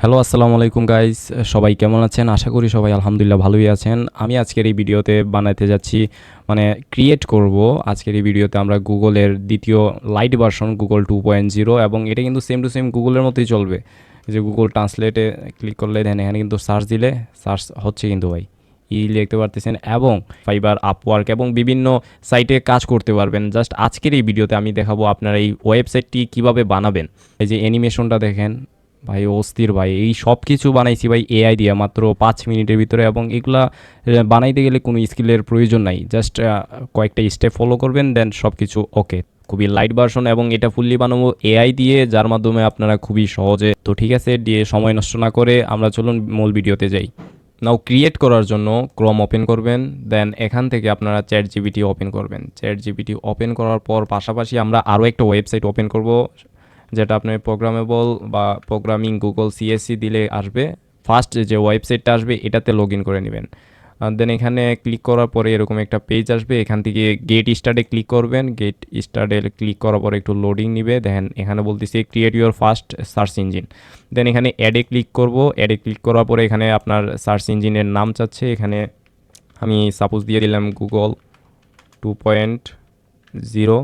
Hello, আসসালামু আলাইকুম guys সবাই কেমন আছেন? আশা করি সবাই আলহামদুলিল্লাহ ভালোই আছেন। আমি আজকের এই ভিডিওতে বানাতে যাচ্ছি মানে ক্রিয়েট করব। আজকের এই ভিডিওতে আমরা গুগলের দ্বিতীয় light version Google two point zero এবং এটা কিন্তু সেম টু সেম গুগলের মতোই চলবে। যে গুগল ট্রান্সলেটে ক্লিক করলে দেন এখানে কিন্তু সার্চ দিলে সার্চ হচ্ছে কিন্তু ভাই। ই দেখতে পারতেছেন এবং ফাইবার আপওয়ার্ক এবং বিভিন্ন সাইটে কাজ করতে পারবেন। জাস্ট আজকের এই ভিডিওতে আমি দেখাবো আপনারা এই ওয়েবসাইটটি কীভাবে বানাবেন। এই যে অ্যানিমেশনটা দেখেন ভাই, অস্থির ভাই। এই সব কিছু বানাইছি ভাই এআই দিয়ে মাত্র পাঁচ মিনিটের ভিতরে এবং এগুলা বানাইতে গেলে কোনো স্কিলের প্রয়োজন নাই। জাস্ট কয়েকটা স্টেপ ফলো করবেন দেন সব কিছু ওকে খুবই লাইট ভার্সন এবং এটা ফুললি বানাবো এআই দিয়ে, যার মাধ্যমে আপনারা খুবই সহজে। তো ঠিক আছে, দিয়ে সময় নষ্ট না করে আমরা চলুন মূল ভিডিওতে যাই। নাও ক্রিয়েট করার জন্য ক্রম ওপেন করবেন দেন এখান থেকে আপনারা চ্যাট জিবিটি ওপেন করবেন। চ্যাট জিবিটি ওপেন করার পর পাশাপাশি আমরা আরও একটা ওয়েবসাইট ওপেন করব। যেটা আপনি প্রোগ্রামেবল বা প্রোগ্রামিং গুগল সিএসসি দিলে আসবে। ফার্স্ট যে ওয়েবসাইটটা আসবে, এটাতে লগ ইন করে নেবেন। দেন এখানে ক্লিক করার পরে এরকম একটা পেজ আসবে। এখান থেকে গেট স্টার্টে ক্লিক করবেন। গেট স্টার্টে ক্লিক করার পরে একটু লোডিং নিবে। দেখেন এখানে বলতেছি create your first search engine then এখানে অ্যাডে ক্লিক করব। অ্যাডে ক্লিক করার পরে এখানে আপনার সার্চ ইঞ্জিনের নাম চাচ্ছে। এখানে আমি সাপোজ দিয়ে দিলাম Google two point zero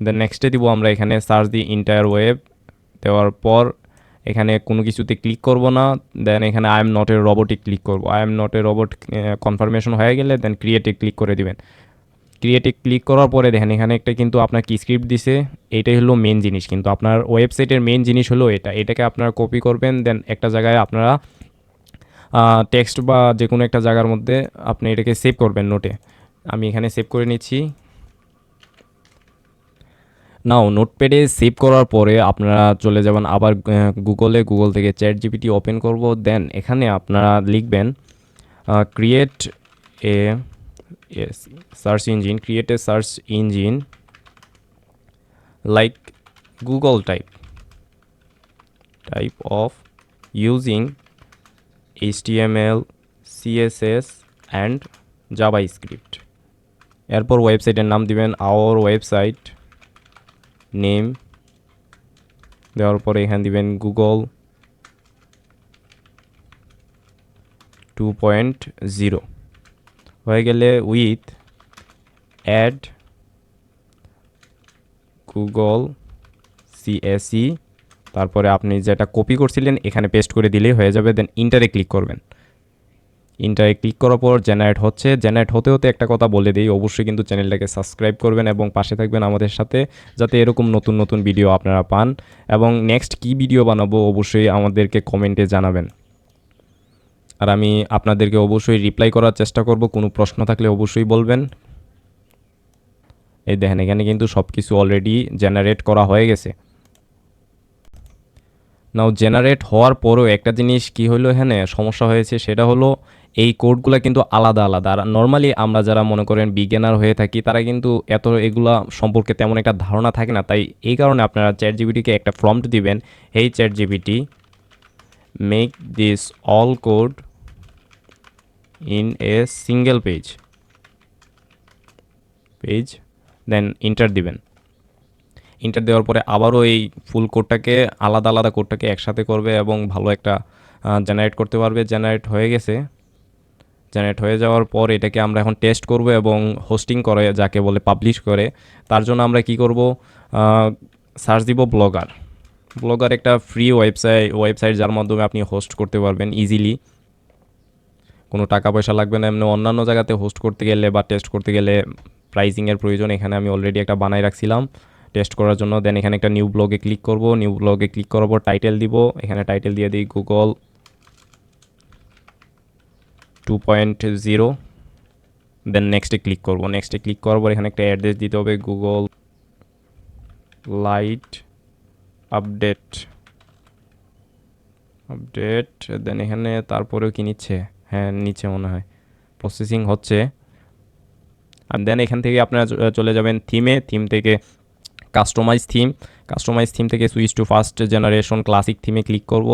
then নেক্সটে দিব, আমরা এখানে সার্চ দি ইন্টায়ার ওয়েব দেওয়ার পর এখানে কোনো কিছুতে ক্লিক করব না দেন এখানে আই এম নট এ রোবটে ক্লিক করব I am not a robot confirmation হয়ে গেলে দেন ক্রিয়েটে ক্লিক করে দিবেন। ক্রিয়েটে ক্লিক করার পরে দেখেন, এখানে একটা কিন্তু আপনার কি স্ক্রিপ্ট দিছে এইটাই হলো মেন জিনিস। কিন্তু আপনার ওয়েবসাইটের মেন জিনিস হলো এটা। এটাকে আপনারা কপি করবেন দেন একটা জায়গায় আপনারা টেক্সট বা যে কোনো একটা জায়গার মধ্যে আপনি এটাকে সেভ করবেন নোটে আমি এখানে সেভ করে নিচ্ছি। নাও নোটপ্যাডে সেভ করার পরে আপনারা চলে যাবেন, আবার গুগলে গুগল থেকে চ্যাট জিপিটি ওপেন করব দেন এখানে আপনারা লিখবেন create a search engine create a search engine like Google type type of using HTML CSS and JavaScript এরপর ওয়েবসাইটের নাম দিবেন আওয়ার ওয়েবসাইট নেম দেওয়ার পরে এখানে দিবেন গুগল টু পয়েন্ট জিরো হয়ে গেলে উইথ অ্যাড গুগল সিএসই তারপরে আপনি যেটা কপি করছিলেন, এখানে পেস্ট করে দিলেই হয়ে যাবে দেন ইন্টারে ক্লিক করবেন। ইন্টারে ক্লিক করার পর জেনারেট হচ্ছে। জেনারেট হতে হতে একটা কথা বলে দিই, অবশ্যই কিন্তু চ্যানেলটাকে সাবস্ক্রাইব করবেন এবং পাশে থাকবেন আমাদের সাথে, যাতে এরকম নতুন নতুন ভিডিও আপনারা পান। এবং নেক্সট কি ভিডিও বানাবো অবশ্যই আমাদেরকে কমেন্টে জানাবেন। আর আমি আপনাদেরকে অবশ্যই রিপ্লাই করার চেষ্টা করব, কোনো প্রশ্ন থাকলে অবশ্যই বলবেন। এই দেখেন, এখানে কিন্তু সব কিছু অলরেডি জেনারেট করা হয়ে গেছে। নাও জেনারেট হওয়ার পরও একটা জিনিস কি হলো এখানে? সমস্যা হয়েছে, সেটা হলো এই কোডগুলো কিন্তু আলাদা আলাদা। আর নর্মালি আমরা যারা মনে করেন বিজ্ঞানার হয়ে থাকি, তারা কিন্তু এত এগুলা সম্পর্কে তেমন একটা ধারণা থাকে না। তাই এই কারণে আপনারা চ্যাট জিবিটিকে একটা ফর্মট দিবেন, এই chat GPT make this all code in a single page page then enter দিবেন। ইন্টার দেওয়ার পরে আবারও এই ফুল কোডটাকে আলাদা আলাদা কোডটাকে একসাথে করবে এবং ভালো একটা জেনারেট করতে পারবে। জেনারেট হয়ে গেছে। জেনারেট হয়ে যাওয়ার পর এটাকে আমরা এখন টেস্ট করব এবং হোস্টিং করে, যাকে বলে পাবলিশ করে। তার জন্য আমরা কি করব? সার্চ দিব ব্লগার ব্লগার একটা ফ্রি ওয়েবসাইট ওয়েবসাইট যার মাধ্যমে আপনি হোস্ট করতে পারবেন ইজিলি কোনো টাকা পয়সা লাগবে না, এমনি অন্যান্য জায়গাতে হোস্ট করতে গেলে বা টেস্ট করতে গেলে প্রাইসিংয়ের প্রয়োজন। এখানে আমি অলরেডি একটা বানাই রাখছিলাম। টেস্ট করার জন্য দেন এখানে একটা নিউ ব্লগে ক্লিক করব। নিউ ব্লগে ক্লিক করার পর টাইটেল দিব। এখানে টাইটেল দিয়ে দিই Google two point zero then নেক্সটে ক্লিক করব। নেক্সটে ক্লিক করার পর এখানে একটা অ্যাড্রেস দিতে হবে Google light update update then এখানে তারপরেও কি নিচ্ছে? হ্যাঁ নিচে মনে হয়। প্রসেসিং হচ্ছে। আর দেন এখান থেকে আপনারা চলে যাবেন থিমে থিম থেকে কাস্টমাইজ থিম কাস্টমাইজ থিম থেকে switch to first generation classic থিমে click করব।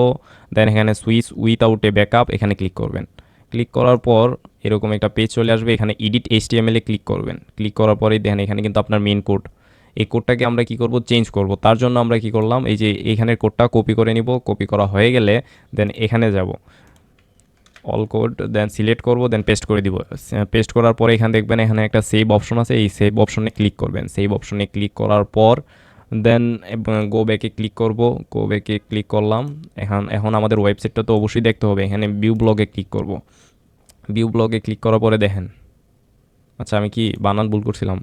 দেন এখানে সুইচ উইথআউট এ ব্যাকআপ এখানে ক্লিক করবেন। ক্লিক করার পর এরকম একটা পেজ চলে আসবে, এখানে এডিট এইচটিএমএল ক্লিক করবেন। ক্লিক করার পরেই দেখেন এখানে কিন্তু আপনার মেন কোড এই কোডটাকে আমরা কি করব? চেঞ্জ করব। তার জন্য আমরা কি করলাম? এই যে এইখানের কোডটা কপি করে নিব। কপি করা হয়ে গেলে দেন এখানে যাব। অল কোড দেন সিলেক্ট করব দেন পেস্ট করে দিব। পেস্ট করার পরে এখানে দেখবেন এখানে একটা সেভ অপশন আছে। এই সেভ অপশনে ক্লিক করবেন। সেভ অপশনে ক্লিক করার পর দেন গো ব্যাকে ক্লিক করব। গো ব্যাকে ক্লিক করলাম। এখন এখন আমাদের ওয়েবসাইটটা তো অবশ্যই দেখতে হবে। এখানে ভিউ ব্লগে ক্লিক করব। ভিউ ব্লগে ক্লিক করার পরে দেখেন। আচ্ছা আমি কি বানান ভুল করছিলাম?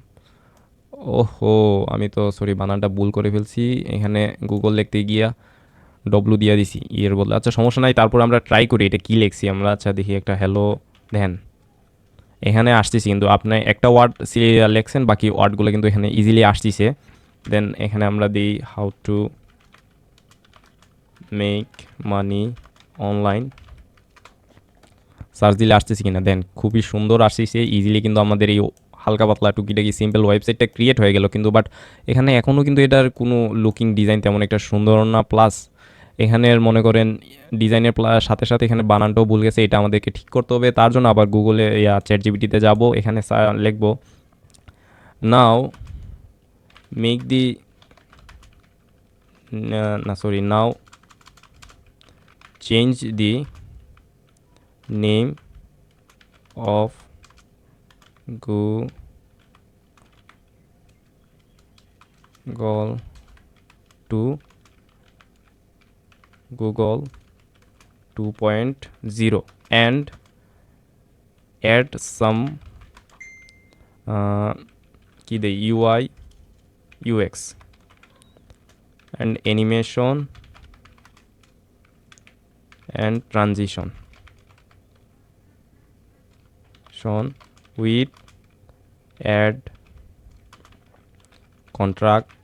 ওহো, আমি তো সরি বানানটা ভুল করে ফেলছি। এখানে গুগল লিখতে গিয়া ডব্লু দিয়ে দিছি ইয়ের বদলে। আচ্ছা সমস্যা নাই, তারপর আমরা ট্রাই করি এটা কী লিখছি আমরা। আচ্ছা দেখি একটা হ্যালো দেন এখানে আসতেছি, কিন্তু আপনি একটা ওয়ার্ড লেখছেন, বাকি ওয়ার্ডগুলো কিন্তু এখানে ইজিলি আসতেছে। দেন এখানে আমরা দিই how to make money online search দিলে আসতেছি কিনা? দেন খুবই সুন্দর আসতেছে। ইজিলি কিন্তু আমাদের এই হালকা পাতলা টুকিটাকি সিম্পল ওয়েবসাইটটা ক্রিয়েট হয়ে গেল কিন্তু বাট এখানে এখনও কিন্তু এটার কোনো লুকিং ডিজাইন তেমন একটা সুন্দর না। প্লাস এখানের মনে করেন ডিজাইনের সাথে সাথে এখানে বানানটাও ভুল গেছে, এটা আমাদেরকে ঠিক করতে হবে। তার জন্য আবার গুগলে ইয়া চ্যাট জিবিটিতে যাব, এখানে লিখব নাও মেক দি না sorry now change the name of Google to Google 2.0 and add some uh, কি দেই UI UX and animation. And transition. Shown with, add, contract,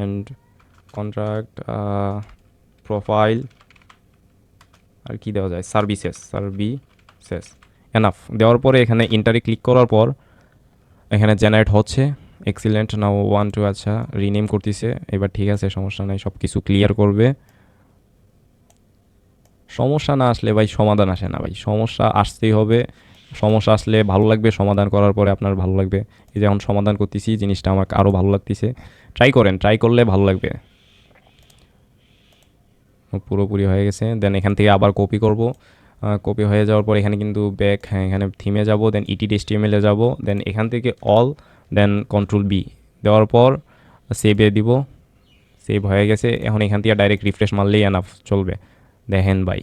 and contract profile আর কি দেওয়া যায়? সার্ভিসেস সার্ভিসেস এনাফ দেওয়ার পরে এখানে ইন্টারে ক্লিক করার পর এখানে জেনারেট হচ্ছে। এক্সিলেন্ট নাও ওয়ান টু আচ্ছা রিনেম করতেছে। এবার ঠিক আছে, সমস্যা নাই সব কিছু ক্লিয়ার করবে। সমস্যা না আসলে ভাই, সমাধান আসে না ভাই। সমস্যা আসতেই হবে। সমস্যা আসলে ভালো লাগবে, সমাধান করার পরে আপনার ভালো লাগবে। এই যখন সমাধান করতেছি, জিনিসটা আমাকে আরও ভালো লাগতেছে। ট্রাই করেন ট্রাই করলে ভালো লাগবে। পুরোপুরি হয়ে গেছে। দেন এখান থেকে আবার কপি করব। কপি হয়ে যাওয়ার পর এখানে কিন্তু ব্যাক হ্যাঁ এখানে থিমে যাব। দেন ইটি এসটিএমএলে যাব। দেন এখান থেকে অল দেন কন্ট্রোল বি দেওয়ার পর সেভে দিব। সেভ হয়ে গেছে। এখন এখান থেকে ডাইরেক্ট রিফ্রেশ মারলেই এনাফ চলবে। দেখেন ভাই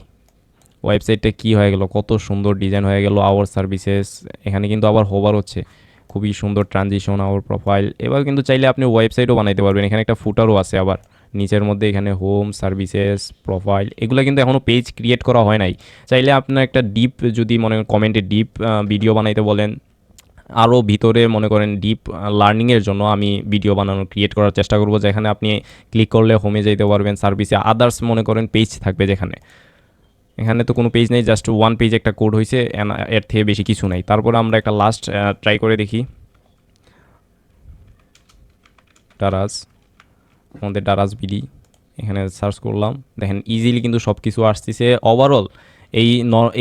ওয়েবসাইটটা কি হয়ে গেল? কত সুন্দর ডিজাইন হয়ে গেল। আওয়ার সার্ভিসেস এখানে কিন্তু আবার হোভার হচ্ছে। খুবই সুন্দর ট্রানজিশন আওয়ার প্রোফাইল এবার কিন্তু চাইলে আপনি ওয়েবসাইটও বানাইতে পারবেন। এখানে একটা ফুটারও আছে আবার। নিচের মধ্যে এখানে হোম সার্ভিসেস প্রোফাইল এগুলো কিন্তু এখনও পেজ ক্রিয়েট করা হয় নাই। চাইলে আপনার একটা ডিপ যদি মনে কমেন্টে ডিপ ভিডিও বানাইতে বলেন। আরও ভিতরে মনে করেন ডিপ লার্নিংয়ের জন্য আমি ভিডিও বানানো ক্রিয়েট করার চেষ্টা করব, যেখানে আপনি ক্লিক করলে হোমে যেতে পারবেন সার্ভিসে আদার্স মনে করেন পেজ থাকবে যেখানে। এখানে তো কোনো পেজ নেই জাস্ট ওয়ান পেজ একটা কোড হয়েছে এর থেকে বেশি কিছু নাই। তারপরে আমরা একটা লাস্ট ট্রাই করে দেখি। টারাস আমাদের ডারাস বিডি এখানে সার্চ করলাম। দেখেন ইজিলি কিন্তু সব কিছু আসতেছে। ওভারঅল এই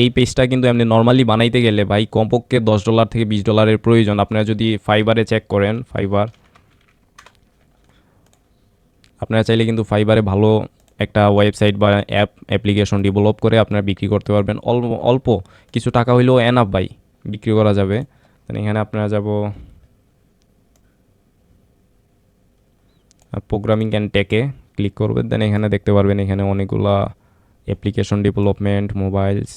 এই পেজটা কিন্তু এমনি নর্মালি বানাইতে গেলে ভাই কমপক্ষে দশ ডলার থেকে বিশ ডলারের প্রয়োজন। আপনারা যদি ফাইবারে চেক করেন ফাইবার আপনারা চাইলে কিন্তু ফাইবারে ভালো একটা ওয়েবসাইট বা অ্যাপ অ্যাপ্লিকেশন ডেভেলপ করে আপনারা বিক্রি করতে পারবেন। অল্প অল্প কিছু টাকা হইলেও এনাফ ভাই, বিক্রি করা যাবে। এখানে আপনারা যাব প্রোগ্রামিং অ্যান্ড টেকে ক্লিক করবেন। দেন এখানে দেখতে পারবেন এখানে অনেকগুলা application development mobiles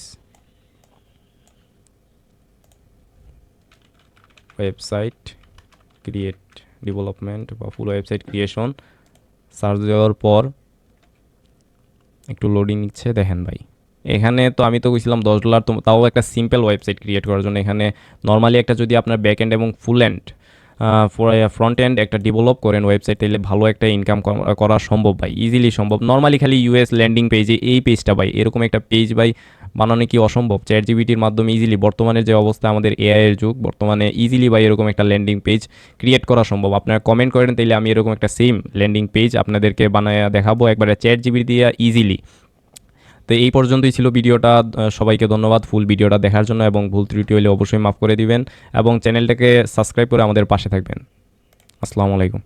website create development বা ফুল ওয়েবসাইট ক্রিয়েশন সার্চ দেওয়ার পর একটু লোডিং নিচ্ছে, দেখেন ভাই। এখানে তো আমি তো কইছিলাম দশ ডলার তো তাও একটা সিম্পল ওয়েবসাইট ক্রিয়েট করার জন্য। এখানে নর্মালি একটা যদি আপনার ব্যাক এন্ড এবং ফুল এন্ড ফ্রন্ট এন্ড একটা ডেভেলপ করেন ওয়েবসাইট তাহলে ভালো একটা ইনকাম করা সম্ভব ভাই ইজিলি সম্ভব। নর্মালি খালি ইউএস ল্যান্ডিং পেজে এই পেজটা ভাই, এরকম একটা পেজ ভাই বানানো কি অসম্ভব? চ্যাট জিবিটির মাধ্যমে ইজিলি বর্তমানে যে অবস্থা আমাদের এআই এর যুগ, বর্তমানে ইজিলি ভাই এরকম একটা ল্যান্ডিং পেজ ক্রিয়েট করা সম্ভব। আপনারা কমেন্ট করেন তাহলে আমি এরকম একটা সেম ল্যান্ডিং পেজ আপনাদেরকে বানায় দেখাবো। একবারে চ্যাট জিবি দিয়ে ইজিলি তো এই পর্যন্তই ছিল ভিডিওটা। সবাইকে ধন্যবাদ ফুল ভিডিওটা দেখার জন্য এবং ভুল ত্রুটি হলে অবশ্যই মাফ করে দিবেন এবং চ্যানেলটাকে সাবস্ক্রাইব করে আমাদের পাশে থাকবেন। আসসালামু আলাইকুম।